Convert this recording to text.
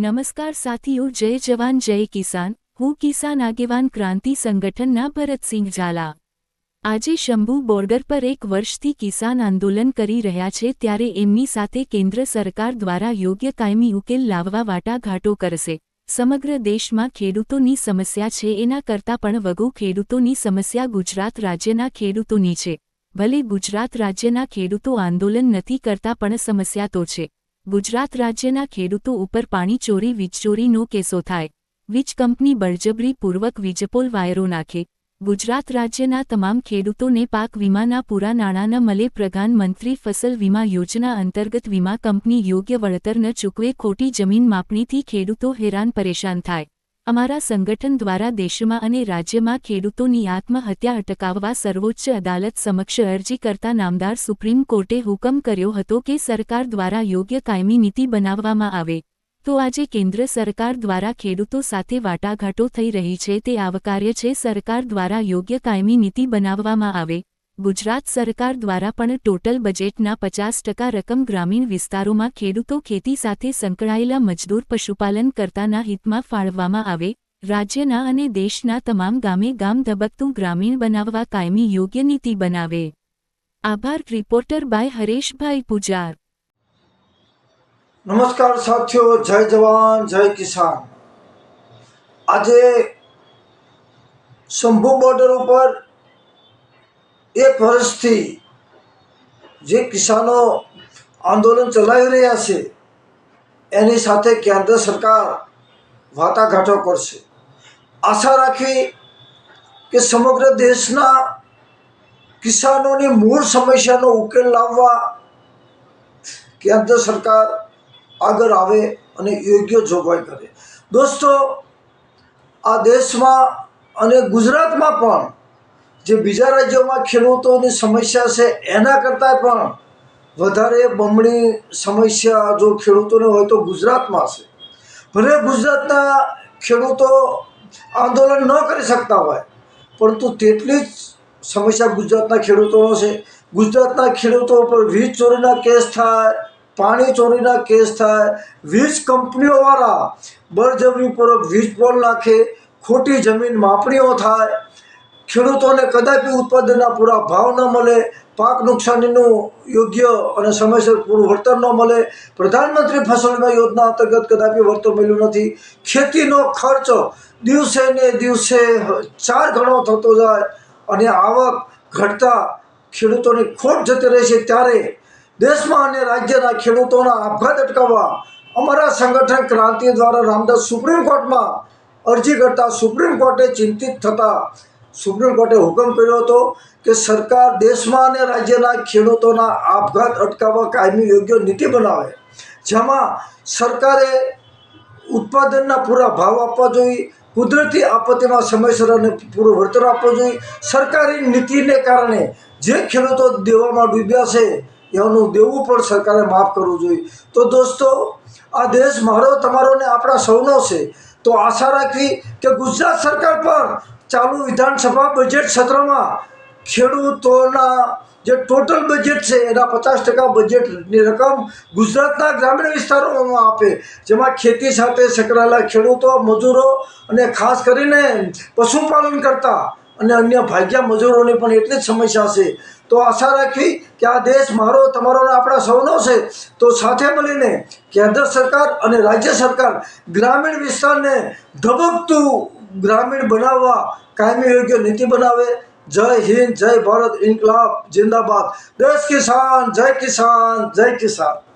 નમસ્કાર સાથીઓ, જય જવાન, જય કિસાન. હું કિસાન આગેવાન ક્રાંતિ સંગઠનના ભરતસિંહ ઝાલા. આજે શંભુ બોર્ડર પર એક વર્ષથી કિસાન આંદોલન કરી રહ્યા છે, ત્યારે એમની સાથે કેન્દ્ર સરકાર દ્વારા યોગ્ય કાયમી ઉકેલ લાવવા વાટાઘાટો કરશે. સમગ્ર દેશમાં ખેડૂતોની સમસ્યા છે, એના કરતાં પણ વગુ ખેડૂતોની સમસ્યા ગુજરાત રાજ્યના ખેડૂતોની છે. ભલે ગુજરાત રાજ્યના ખેડૂતો આંદોલન નથી કરતા, પણ સમસ્યા તો છે. ગુજરાત રાજ્યના ખેડૂતો ઉપર પાણી ચોરી, વીજચોરીનો કેસો થાય. વીજ કંપની બળજબરીપૂર્વક વીજપોલ વાયરો નાખે. ગુજરાત રાજ્યના તમામ ખેડૂતોને પાક વીમાના પૂરા નાણાં ન મળે. પ્રધાનમંત્રી ફસલ વીમા યોજના અંતર્ગત વીમા કંપની યોગ્ય વળતર ન ચૂકવે. ખોટી જમીન માપણીથી ખેડૂતો હેરાન પરેશાન થાય. અમારા સંગઠન દ્વારા દેશમાં અને રાજ્યમાં ખેડૂતોની આત્મહત્યા અટકાવવા સર્વોચ્ચ અદાલત સમક્ષ અરજી કરતા નામદાર સુપ્રીમ કોર્ટે હુકમ કર્યો હતો કે સરકાર દ્વારા યોગ્ય કાયમી નીતિ બનાવવામાં આવે. તો આજે કેન્દ્ર સરકાર દ્વારા ખેડૂતો સાથે વાટાઘાટો થઈ રહી છે તે આવકાર્ય છે સરકાર દ્વારા યોગ્ય કાયમી નીતિ બનાવવામાં આવે. ગુજરાત સરકાર દ્વારા પણ ટોટલ બજેટના પચાસ ટકા રકમ ગ્રામીણ વિસ્તારોમાં ખેડૂતો ખેતી સાથે સંકળાયેલા મજદૂર પશુપાલન કરતાના હિતમાં ફાળવવામાં આવે, રાજ્યના અને દેશના તમામ ગામે ગામ ધબકતું ગ્રામીણ બનાવવા કાયમી યોગ્ય નીતિ બનાવે. આભાર, રિપોર્ટર બાય હરેશભાઈ પૂજાર. નમસ્કાર સાથીઓ, જય જવાન, જય કિસાન. આજે શંભુ બોર્ડર ઉપર એક વર્ષથી જે કિસાનો આંદોલન ચલાવી રહ્યા છે, એની સાથે કેન્દ્ર સરકાર વાટાઘાટો કરશે. આશા રાખી કે સમગ્ર દેશના કિસાનોની મૂળ સમસ્યાનો ઉકેલ લાવવા કેન્દ્ર સરકાર આગળ આવે અને યોગ્ય જોગવાઈ કરે. દોસ્તો, આ દેશમાં અને ગુજરાતમાં પણ જે બીજા રાજ્યોમાં ખેડૂતોની સમસ્યા છે, એના કરતાં પણ વધારે બમણી સમસ્યા જો ખેડૂતોને હોય તો ગુજરાતમાં છે. ભલે ગુજરાતના ખેડૂતો આંદોલન ન કરી શકતા હોય, પરંતુ તેટલી જ સમસ્યા ગુજરાતના ખેડૂતોનો છે. ગુજરાતના ખેડૂતો પર વીજ ચોરીના કેસ થાય, પાણી ચોરીના કેસ થાય, વીજ કંપનીઓવાળા બળજબરીપૂર્વક વીજ પોલ નાખે, ખોટી જમીન માપણીઓ થાય ખેડૂતોને કદાપી ઉત્પાદનના પૂરા ભાવ ન મળે, પાક નુકસાનીનું યોગ્ય અને સમયસર પૂરું વળતર ન મળે, પ્રધાનમંત્રી ફસલ વીમા યોજના અંતર્ગત કદાપી વળતર મળ્યું નથી. ખેતીનો ખર્ચ દિવસે ને દિવસે ચાર ગણો થતો જાય અને આવક ઘટતા ખેડૂતોની ખોટ જતી રહે છે ત્યારે દેશમાં અને રાજ્યના ખેડૂતોના આપઘાત અટકાવવા અમારા સંગઠન ક્રાંતિ દ્વારા રામદાસ સુપ્રીમ કોર્ટમાં અરજી કરતા સુપ્રીમ કોર્ટે ચિંતિત થતા સુપ્રીમ કોર્ટે હુકમ કર્યો હતો કે સરકાર દેશમાં અને રાજ્યના ખેડૂતોના આપઘાત અટકાવવા કાયમી યોગ્ય નીતિ બનાવે. જેમાં સરકારે ઉત્પાદનના પૂરા ભાવ આપવા જોઈએ, કુદરતી આપત્તિમાં સમયસર અને પૂરું વળતર આપવું જોઈએ. સરકારી નીતિને કારણે જે ખેડૂતો દેવામાં ડૂબ્યા છે, એનું દેવું પણ સરકારે માફ કરવું જોઈએ. તો દોસ્તો, આ દેશ મારો, તમારો ને આપણા સૌનો છે. તો આશા રાખવી કે ગુજરાત સરકાર પણ ચાલુ વિધાનસભા બજેટ સત્રમાં ખેડૂતોના જે ટોટલ બજેટ છે, એના પચાસ ટકા બજેટની રકમ ગુજરાતના ગ્રામીણ વિસ્તારોમાં આપે. જેમાં ખેતી સાથે સંકળાયેલા ખેડૂતો, મજૂરો અને ખાસ કરીને પશુપાલન કરતા અને અન્ય ભાગ્યા મજૂરોની પણ એટલી જ સમસ્યા છે. તો આશા રાખવી કે આ દેશ મારો, તમારો આપણા સૌનો છે. તો સાથે મળીને કેન્દ્ર સરકાર અને રાજ્ય સરકાર ગ્રામીણ વિસ્તારને ધબકતું ગ્રામીણ બનાવવા કાયમી યોગ્ય નીતિ બનાવે. જય હિન્દ, જય ભારત, ઇન્કલાબ, જિંદાબાદ. દેશ કિસાન, જય કિસાન જય કિસાન.